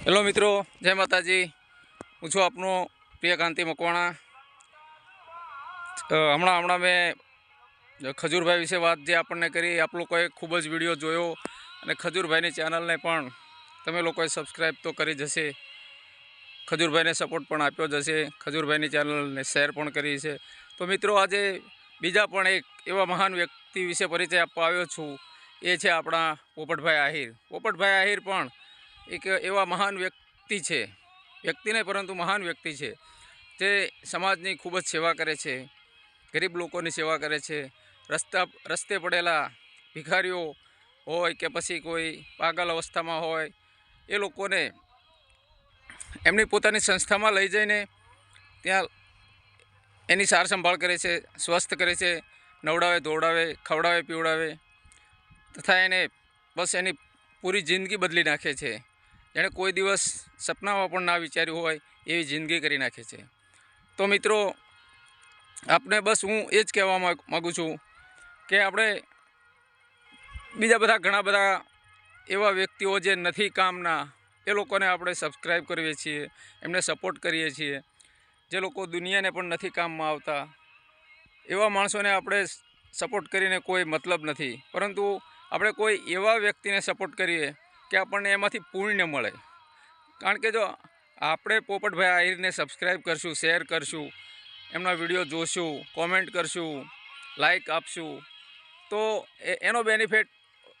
Hello મિત્રો, જય માતાજી. હું છું આપનો પ્રિય કાંતિ મકવાણા હમણાં હમણાં મેં ખજૂરભાઈ વિશે વાત જે આપણને કરી, આપ લોકોએ ખૂબ જ વીડિયો જોયો અને ખજૂરભાઈની ચેનલને પણ તમે લોકોએ સબસ્ક્રાઈબ તો કરી જશે ખજૂરભાઈને સપોર્ટ પણ આપ્યો જશે ખજૂરભાઈની ચેનલને શેર પણ કરી છે. તો મિત્રો, આજે બીજા પણ એક એવા મહાન વ્યક્તિ વિશે પરિચય આપવા આવ્યો છું. એ છે આપણા પોપટભાઈ આહિર. પોપટભાઈ આહિર પણ એક એવા મહાન વ્યક્તિ છે. વ્યક્તિ નહીં, પરંતુ મહાન વ્યક્તિ છે. તે સમાજની ખૂબ જ સેવા કરે છે. ગરીબ લોકોની સેવા કરે છે. રસ્તા, રસ્તે પડેલા ભિખારીઓ હોય કે પછી કોઈ પાગલ અવસ્થામાં હોય, એ લોકોને એમની પોતાની સંસ્થામાં લઈ જઈને ત્યાં એની સાર સંભાળ કરે છે, સ્વસ્થ કરે છે, નવડાવે, ધોવડાવે, ખવડાવે, પીવડાવે, તથા એને બસ એની પૂરી જિંદગી બદલી નાખે છે. જેણે કોઈ દિવસ સપનામાં પણ ના વિચાર્યું હોય એવી જિંદગી કરી નાખે છે. તો મિત્રો, આપને બસ હું એ જ કહેવા માગ- છું કે આપણે બીજા બધા ઘણા બધા એવા વ્યક્તિઓ જે નથી કામના, એ લોકોને આપણે સબસ્ક્રાઈબ કરીએ છીએ, એમને સપોર્ટ કરીએ છીએ. જે લોકો દુનિયાને પણ નથી કામમાં આવતા, એવા માણસોને આપણે સપોર્ટ કરીને કોઈ મતલબ નથી. પરંતુ આપણે કોઈ એવા વ્યક્તિને સપોર્ટ કરીએ કે આપણને એમાંથી પુણ્ય મળે. કારણ કે જો આપણે પોપટભાઈ આહિરને સબસ્ક્રાઈબ કરશું શેર કરશું, એમના વીડિયો જોશું કોમેન્ટ કરશું લાઈક આપશું, તો એનો બેનિફિટ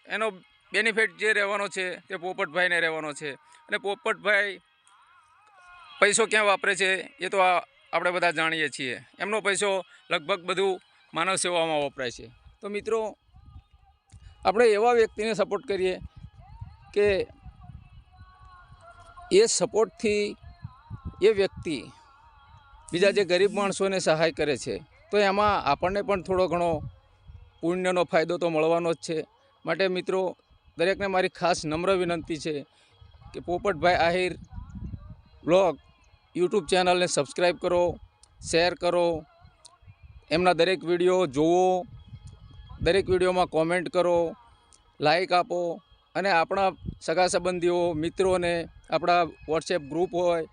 એનો બેનિફિટ જે રહેવાનો છે તે પોપટભાઈને રહેવાનો છે. અને પોપટભાઈ પૈસો ક્યાં વાપરે છે એ તો આપણે બધા જાણીએ છીએ. એમનો પૈસો લગભગ બધું માનવ સેવામાં વપરાય છે. તો મિત્રો, આપણે એવા વ્યક્તિને સપોર્ટ કરીએ કે એ સપોર્ટથી એ વ્યક્તિ બીજા જે ગરીબ માણસોને સહાય કરે છે, તો એમાં આપણને પણ થોડો ઘણો પુણ્યનો ફાયદો તો મળવાનો જ છે. માટે મિત્રો, દરેકને મારી ખાસ નમ્ર વિનંતી છે કે પોપટભાઈ આહિર બ્લોગ યુટ્યુબ ચેનલને સબસ્ક્રાઈબ કરો, શેર કરો, એમના દરેક વીડિયો જુઓ, દરેક વિડીયોમાં કોમેન્ટ કરો, લાઈક આપો અને આપણા સગા સંબંધીઓ, મિત્રોને, આપણા વોટ્સએપ ગ્રુપ હોય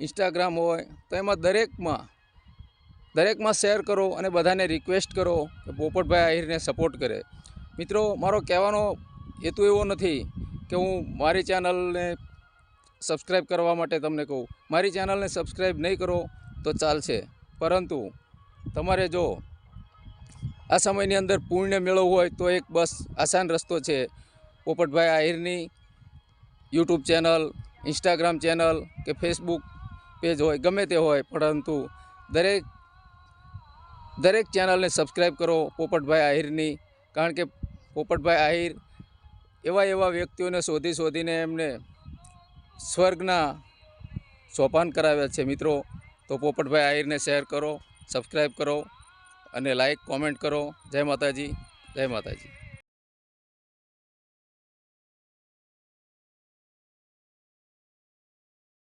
ઇન્સ્ટાગ્રામ હોય, તો એમાં દરેકમાં દરેકમાં શેર કરો અને બધાને રિક્વેસ્ટ કરો કે પોપટભાઈ આહિરને સપોર્ટ કરે. મિત્રો, મારો કહેવાનો હેતુ એવો નથી કે હું મારી ચેનલને સબસ્ક્રાઈબ કરવા માટે તમને કહું. મારી ચેનલને સબસ્ક્રાઈબ નહીં કરો તો ચાલશે. પરંતુ તમારે જો આ સમયની અંદર પુણ્ય મેળવવું હોય તો એક બસ આસાન રસ્તો છે. પોપટભાઈ આહિરની યુટ્યુબ ચેનલ, ઇન્સ્ટાગ્રામ ચેનલ કે ફેસબુક પેજ હોય, ગમે તે હોય, પરંતુ દરેક દરેક ચેનલને સબસ્ક્રાઈબ કરો પોપટભાઈ આહિરની, કારણ કે પોપટભાઈ આહિર એવા એવા વ્યક્તિઓને શોધી શોધીને એમને સ્વર્ગના સોપાન કરાવ્યા છે મિત્રો. તો પોપટભાઈ આહિરને શેર કરો સબસ્ક્રાઈબ કરો અને લાઈક કોમેન્ટ કરો. જય માતાજી જય માતાજી.